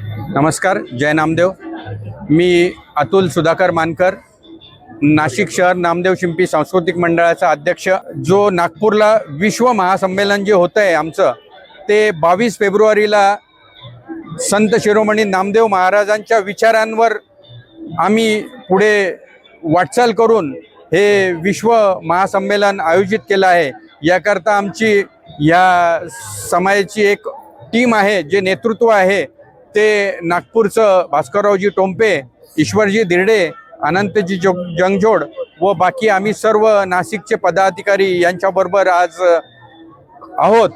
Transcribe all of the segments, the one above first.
नमस्कार जय नामदेव. मी अतुल सुधाकर मानकर नाशिक शहर नामदेव शिंपी सांस्कृतिक मंडळाचा अध्यक्ष जो नागपूरला विश्व महासंमेलन जे होतं आहे आमचं ते बावीस फेब्रुवारीला संत शिरोमणी नामदेव महाराजांच्या विचारांवर आम्ही पुढे वाटचाल करून हे विश्व महासंमेलन आयोजित केलं आहे. याकरता आमची या समाजाची एक टीम आहे जे नेतृत्व आहे ते नागपूरचं भास्कररावजी टोंपे ईश्वरजी दिर्डे अनंतजी जो जंगजोड व बाकी आम्ही सर्व नाशिकचे पदाधिकारी यांच्याबरोबर आज आहोत.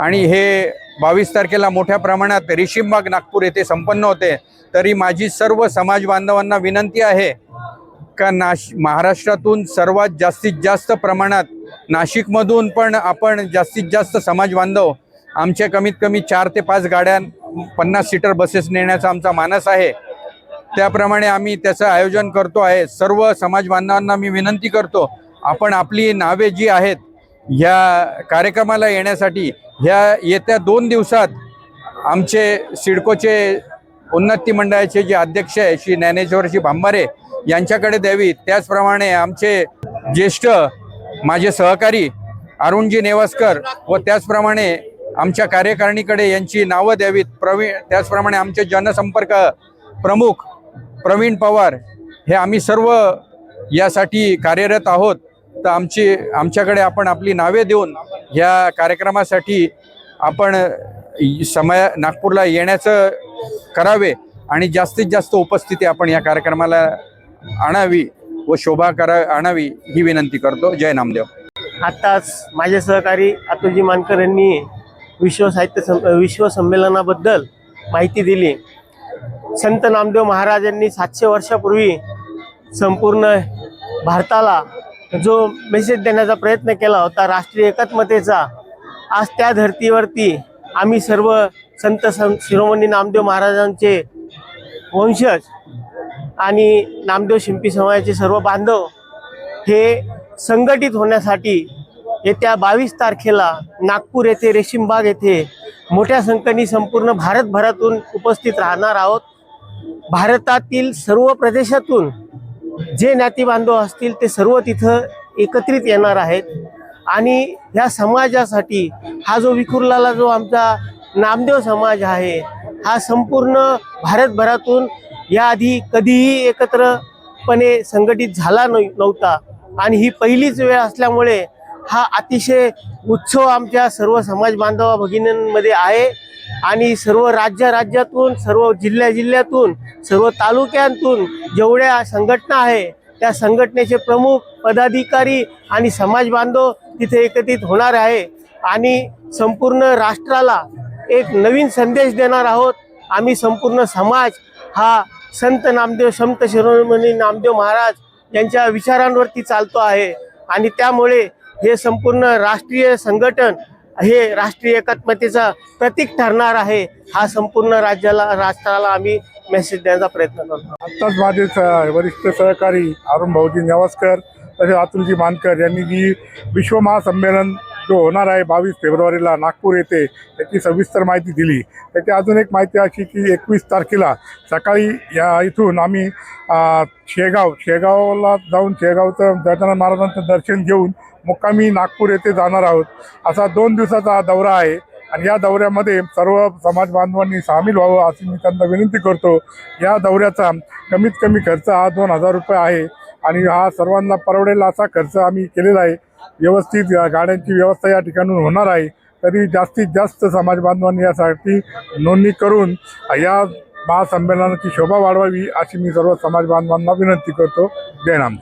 आणि हे बावीस तारखेला मोठ्या प्रमाणात रेशीमबाग नागपूर येथे संपन्न होते. तरी माझी सर्व समाज बांधवांना विनंती आहे का नाश महाराष्ट्रातून सर्वात जास्तीत जास्त प्रमाणात नाशिकमधून पण आपण जास्तीत जास्त समाज बांधव आमच्या कमीत कमी चार ते पाच गाड्या पन्नास सीटर बसेस नेण्याचा आमचा मानस आहे. त्याप्रमाणे आम्ही त्याचं आयोजन करतो आहे. सर्व समाज बांधवांना मी विनंती करतो आपण आपली नावे जी आहेत ह्या कार्यक्रमाला येण्यासाठी ह्या येत्या दोन दिवसात आमचे सिडकोचे उन्नती मंडळाचे जे अध्यक्ष आहे श्री ज्ञानेश्वरजी भांबारे यांच्याकडे द्यावी. त्याचप्रमाणे आमचे ज्येष्ठ माझे सहकारी अरुणजी नेवासकर व त्याचप्रमाणे आमच्या कार्यकारिणीकडे यांची नावं द्यावीत. प्रवीण त्याचप्रमाणे आमचे जनसंपर्क प्रमुख प्रवीण पवार हे आम्ही सर्व यासाठी कार्यरत आहोत. तर आमची आमच्याकडे आपण आपली नावे देऊन या कार्यक्रमासाठी आपण समय नागपूरला येण्याचं करावे आणि जास्तीत जास्त उपस्थिती आपण या कार्यक्रमाला आणावी व शोभा करा आणावी ही विनंती करतो. जय नामदेव. आत्ताच माझे सहकारी अतुलजी मानकर यांनी विश्व साहित्य सं विश्व संमेलनाबद्दल माहिती दिली. संत नामदेव महाराजांनी सातशे वर्षापूर्वी संपूर्ण भारताला जो मेसेज देण्याचा प्रयत्न केला होता राष्ट्रीय एकात्मतेचा आज त्या धर्तीवरती आम्ही सर्व संत सं शिरोमणी नामदेव महाराजांचे वंशज आणि नामदेव शिंपी समाजाचे सर्व बांधव हे संघटित होण्यासाठी येत्या बावीस तारखेला नागपूर येथे रेशीमबाग येथे मोठ्या संख्येने संपूर्ण भारतभरातून उपस्थित राहणार आहोत. भारतातील सर्व प्रदेशातून जे नातेबांधव असतील ते सर्व तिथं एकत्रित येणार आहेत. आणि ह्या समाजासाठी हा जो विखुरलाला जो आमचा नामदेव समाज आहे हा संपूर्ण भारतभरातून याआधी कधीही एकत्रपणे संघटित झाला नव्हता. आणि ही पहिलीच वेळ असल्यामुळे हा अतिशय उत्सव आमच्या सर्व समाज बांधवा भगिनींमध्ये आहे. आणि सर्व राज्य राज्यातून सर्व जिल्ह्या जिल्ह्यातून सर्व तालुक्यांतून जेवढ्या संघटना आहे त्या संघटनेचे प्रमुख पदाधिकारी आणि समाज बांधव तिथे एकत्रित होणार आहे. आणि संपूर्ण राष्ट्राला एक नवीन संदेश देणार आहोत. आम्ही संपूर्ण समाज हा संत नामदेव संत शिरोमणी नामदेव महाराज यांच्या विचारांवरती चालतो आहे. आणि त्यामुळे हे संपूर्ण राष्ट्रीय संघटन हे राष्ट्रीय एकात्मतेचा प्रतीक ठरणार आहे हा संपूर्ण राज्याला राष्ट्राला आम्ही मेसेज देण्याचा प्रयत्न करतो. आत्ताच माझे वरिष्ठ सहकारी अरुण भाऊजी नेवासकर तसेच अतुलजी मानकर यांनी जी विश्व महासंमेलन जो होणार आहे बावीस फेब्रुवारीला नागपूर येथे त्याची सविस्तर माहिती दिली. त्याची अजून एक माहिती अशी की एकवीस तारखेला सकाळी या इथून आम्ही शेगाव शेगावला जाऊन शेगावचं गजानन महाराजांचं दर्शन घेऊन मुक्कामी नागपूर येथे जाणार आहोत. असा दोन दिवसाचा दौरा आहे आणि या दौऱ्यामध्ये सर्व समाज बांधवांनी सामील व्हावं अशी मी त्यांना विनंती करतो. या दौऱ्याचा कमीत कमी खर्च हा दोन हजार रुपये आहे आणि हा सर्वांना परवडेल असा खर्च आम्ही केलेला आहे. व्यवस्थित गाड्यांची व्यवस्था या ठिकाणून होणार आहे. तरी जास्तीत जास्त समाज बांधवांनी यासाठी नोंदणी करून या महासंमेलनाची शोभा वाढवावी अशी मी सर्व समाज बांधवांना विनंती करतो. जय नाम